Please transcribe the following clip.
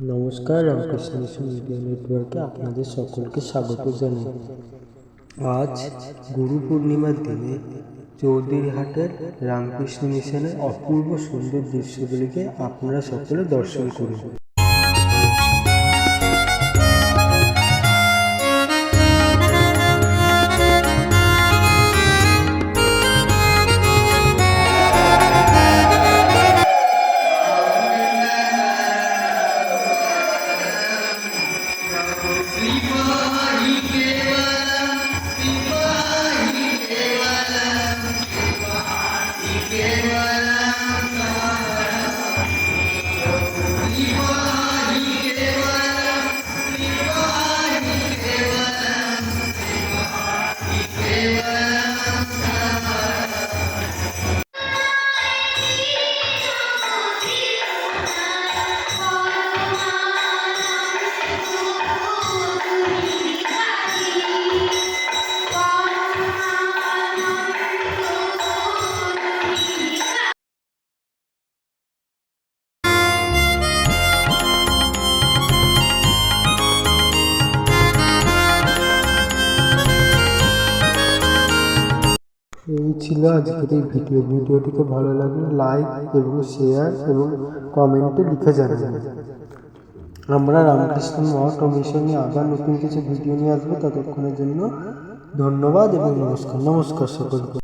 নমস্কার, Ramakrishna mission media নেটওয়ার্কে আপনাদের সকলকে স্বাগত জানাই। আজ গুরু পূর্ণিমার দিনে চৌধুরীহাটের রামকৃষ্ণ মিশনের অপূর্ব সুন্দর দৃশ্যগুলিকে আপনারা সকলে দর্শন করুন। Yeah. এই ছিল আজকের এই ভিডিও। ভিডিওটিকে ভালো লাগলে লাইক এবং শেয়ার এবং কমেন্টে লিখে জানাবেন। আমরা রামকৃষ্ণ মঠ ও মিশন আবার নতুন কিছু ভিডিও নিয়ে আসব। ততক্ষণের জন্য ধন্যবাদ এবং নমস্কার। নমস্কার সকলকে।